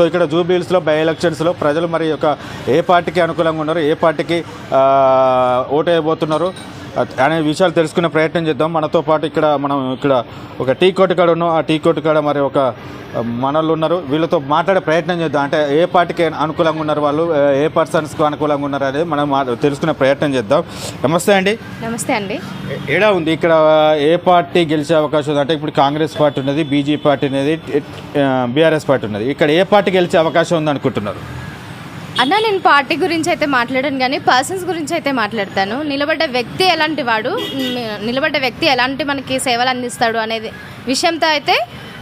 So ఇక్కడ జూబిల్స్లో by ఎలక్షన్స్లో ప్రజలు మరి ఒక ఏ పార్టీకి అనుకూలంగా ఉన్నారు ఏ పార్టీకి ఓటు వేయబోతున్నారు అనే విషయాలు తెలుసుకునే ప్రయత్నం చేద్దాం. మనతో పాటు ఇక్కడ మనం ఇక్కడ ఒక టీ కొట్టు కాడ ఉన్నాం. ఆ టీ కొట్టు కాడ మరి ఒక మనలు ఉన్నారు వీళ్ళతో మాట్లాడే ప్రయత్నం చేద్దాం. అంటే ఏ పార్టీకి అనుకూలంగా ఉన్నారు వాళ్ళు ఏ పర్సన్స్కి అనుకూలంగా ఉన్నారు అనేది మనం తెలుసుకునే ప్రయత్నం చేద్దాం. నమస్తే అండి. నమస్తే అండి. ఏడా ఉంది? ఇక్కడ ఏ పార్టీ గెలిచే అవకాశం ఉంది? అంటే ఇప్పుడు కాంగ్రెస్ పార్టీ ఉన్నది బీజేపీ పార్టీ ఉన్నది బీఆర్ఎస్ పార్టీ ఉన్నది. ఇక్కడ ఏ పార్టీ గెలిచే అవకాశం ఉంది అనుకుంటున్నారు? అన్న నేను పార్టీ గురించి అయితే మాట్లాడాను కానీ పర్సన్స్ గురించి అయితే మాట్లాడతాను. నిలబడ్డ వ్యక్తి ఎలాంటి వాడు నిలబడ్డ వ్యక్తి ఎలాంటి మనకి సేవలు అందిస్తాడు అనేది విషయంతో అయితే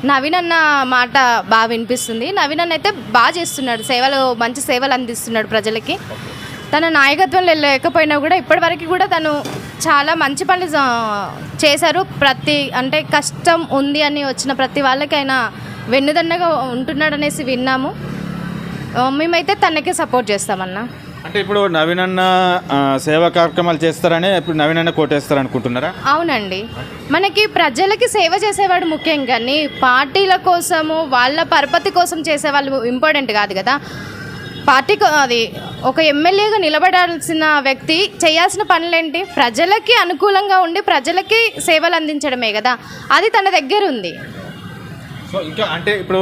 నవీన్ అన్న మాట బాగా వినిపిస్తుంది. నవీన్ అన్న అయితే బాగా చేస్తున్నాడు. సేవలు మంచి సేవలు అందిస్తున్నాడు ప్రజలకి. తన నాయకత్వంలో లేకపోయినా కూడా ఇప్పటివరకు కూడా తను చాలా మంచి పనులు చేశారు. ప్రతి అంటే కష్టం ఉంది అని వచ్చిన ప్రతి వాళ్ళకి ఆయన వెన్నుదన్నగా ఉంటున్నాడు అనేసి విన్నాము మేమైతే తనకే సపోర్ట్ చేస్తామన్నా. అంటే ఇప్పుడు నవీన్ అన్న సేవా కార్యక్రమాలు చేస్తారని ఇప్పుడు నవీన్ అన్న కోటేస్తారు అనుకుంటున్నారా అవునండి. మనకి ప్రజలకి సేవ చేసేవాడు ముఖ్యం కానీ పార్టీల కోసము వాళ్ళ పరపతి కోసం చేసేవాళ్ళు ఇంపార్టెంట్ కాదు కదా. పార్టీ అది ఒక ఎమ్మెల్యేగా నిలబడాల్సిన వ్యక్తి చేయాల్సిన పనులేంటి? ప్రజలకి అనుకూలంగా ఉండి ప్రజలకి సేవలు అందించడమే కదా. అది తన దగ్గర ఉంది సో ఇంకా అంటే ఇప్పుడు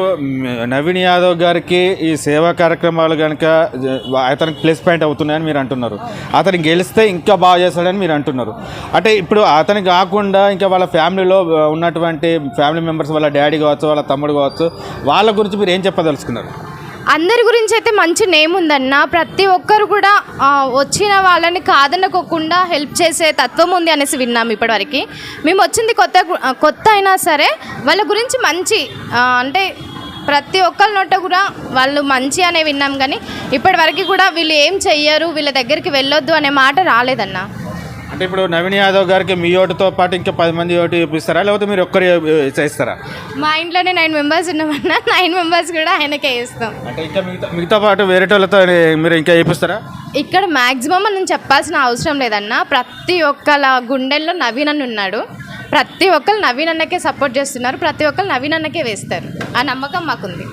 నవీన్ యాదవ్ గారికి ఈ సేవా కార్యక్రమాలు కనుక అతనికి ప్లస్ పాయింట్ అవుతున్నాయని మీరు అంటున్నారు. అతను గెలిస్తే ఇంకా బాగా చేస్తాడని మీరు అంటున్నారు. అంటే ఇప్పుడు అతని కాకుండా ఇంకా వాళ్ళ ఫ్యామిలీలో ఉన్నటువంటి ఫ్యామిలీ మెంబర్స్ వాళ్ళ డాడీ కావచ్చు వాళ్ళ తమ్ముడు కావచ్చు వాళ్ళ గురించి మీరు ఏం చెప్పదలుచుకున్నారు? అందరి గురించి అయితే మంచి నేమ్ ఉందన్న. ప్రతి ఒక్కరు కూడా వచ్చిన వాళ్ళని కాదనుకోకుండా హెల్ప్ చేసే తత్వం ఉంది అనేసి విన్నాం ఇప్పటివరకు. మేము వచ్చింది కొత్త కొత్త అయినా సరే వాళ్ళ గురించి మంచి అంటే ప్రతి ఒక్కరి నోట కూడా వాళ్ళు మంచి అనే విన్నాం కానీ ఇప్పటివరకు కూడా వీళ్ళు ఏం చెయ్యరు వీళ్ళ దగ్గరికి వెళ్ళొద్దు అనే మాట రాలేదన్నా. అంటే ఇప్పుడు నవీన్ యాదవ్ గారికి మీ ఓటుతో పాటు ఇంకా పది మంది ఓటు చూపిస్తారా లేకపోతే మీరు ఒక్కరు చేస్తారా మా ఇంట్లోనే నైన్ మెంబర్స్ ఉన్నామన్న నైన్ మెంబర్స్ కూడా ఆయనకే ఇస్తాం. అంటే ఇంకా మిగతా మిగతా పాటు వేరే వాళ్ళతో మీరు ఇంకా చేపిస్తారా ఇక్కడ మ్యాక్సిమం మనం చెప్పాల్సిన అవసరం లేదన్న. ప్రతి ఒక్కల గుండెల్లో నవీన్ అన్న ఉన్నాడు. ప్రతి ఒక్కరు నవీన్ అన్నకే సపోర్ట్ చేస్తున్నారు. ప్రతి ఒక్కరు నవీన్ అన్నకే వేస్తారు. ఆ నమ్మకం మాకుంది.